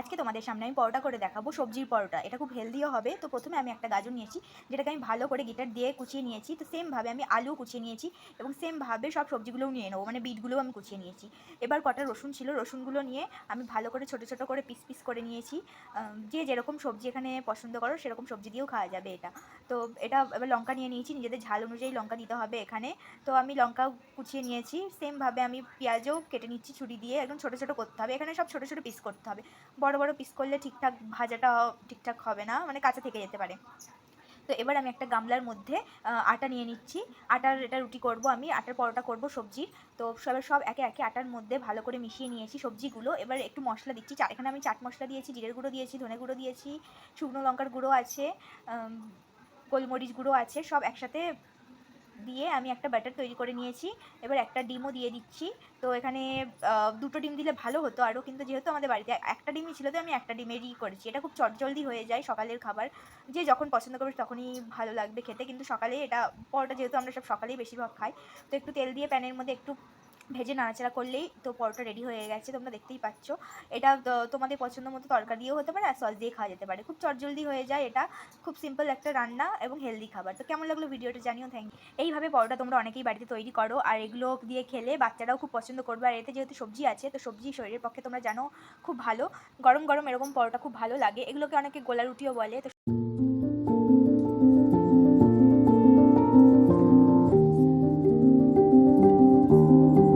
আজকে তোমাদের সামনে আমি পরোটা করে দেখাবো, সবজির পরোটা। এটা খুব হেলদিও হবে। তো প্রথমে আমি একটা গাজর নিয়েছি, যেটাকে আমি ভালো করে গিটার দিয়ে কুচিয়ে নিয়েছি। তো সেমভাবে আমি আলু কুচিয়ে নিয়েছি এবং সেমভাবে সব সবজিগুলোও নিয়ে নেব মানে বিটগুলোও আমি কুচিয়ে নিয়েছি। এবার কটা রসুন ছিল, রসুনগুলো নিয়ে আমি ভালো করে ছোটো ছোটো করে পিস পিস করে নিয়েছি। যে যেরকম সবজি এখানে পছন্দ করো, সেরকম সবজি দিয়েও খাওয়া যাবে এটা। তো এটা এবার লঙ্কা নিয়ে নিয়েছি, নিজেদের ঝাল অনুযায়ী লঙ্কা দিতে হবে এখানে। তো আমি লঙ্কা কুচিয়ে নিয়েছি সেমভাবে আমি পেঁয়াজও কেটে নিচ্ছি ছুরি দিয়ে, একদম ছোটো ছোটো করতে হবে। এখানে সব ছোটো ছোটো পিস করতে হবে। বড় বড় বড় পিস করলে ঠিকঠাক ভাজাটা ঠিকঠাক হবে না মানে কাঁচা থেকে যেতে পারে। তো এবার আমি একটা গামলার মধ্যে আটা নিয়ে নিচ্ছি। আটার এটা রুটি করব আমি, আটার পরোটা করব সবজির তো সব সব একে একে আটার মধ্যে ভালো করে মিশিয়ে নিয়েছি সবজিগুলো। এবার একটু মশলা দিচ্ছি। এখানে আমি চাট মশলা দিয়েছি, জিরের গুঁড়ো দিয়েছি, ধনে গুঁড়ো দিয়েছি, শুকনো লঙ্কার গুঁড়ো আছে গোলমরিচ গুঁড়ো আছে, সব একসাথে দিয়ে আমি একটা ব্যাটার তৈরি করে নিয়েছি। এবার একটা ডিমও দিয়ে দিচ্ছি। তো এখানে দুটো ডিম দিলে ভালো হতো আরও। কিন্তু যেহেতু আমাদের বাড়িতে একটা ডিমই ছিল, তো আমি একটা ডিমেরই করেছি। এটা খুব চটজলদি হয়ে যায় সকালের খাবার। যে যখন পছন্দ করবে তখনই ভালো লাগবে খেতে। কিন্তু সকালে এটা, পরটা যেহেতু আমরা সব সকালেই বেশিরভাগ খাই, তো একটু তেল দিয়ে প্যানের মধ্যে একটু ভেজে নাড়াচাড়া করলেই তো পরোটা রেডি হয়ে গেছে, তোমরা দেখতেই পাচ্ছ। এটা তোমাদের পছন্দ মতো তরকা দিয়েও হতে পারে আর সস দিয়ে খাওয়া যেতে পারে। খুব চটজলদি হয়ে যায় এটা। খুব সিম্পল একটা রান্না এবং হেলদি খাবার। তো কেমন লাগল ভিডিওটা জানিও থ্যাংক এইভাবে পরোটা তোমরা অনেকেই বাড়িতে তৈরি করো আর এগুলো দিয়ে খেলে বাচ্চারাও খুব পছন্দ করবে। আর এতে যেহেতু সবজি আছে, তো সবজি শরীরের পক্ষে তোমরা জানো খুব ভালো। গরম গরম এরকম পরোটা খুব ভালো লাগে। এগুলোকে অনেকে গোলা রুটিও বলে। তো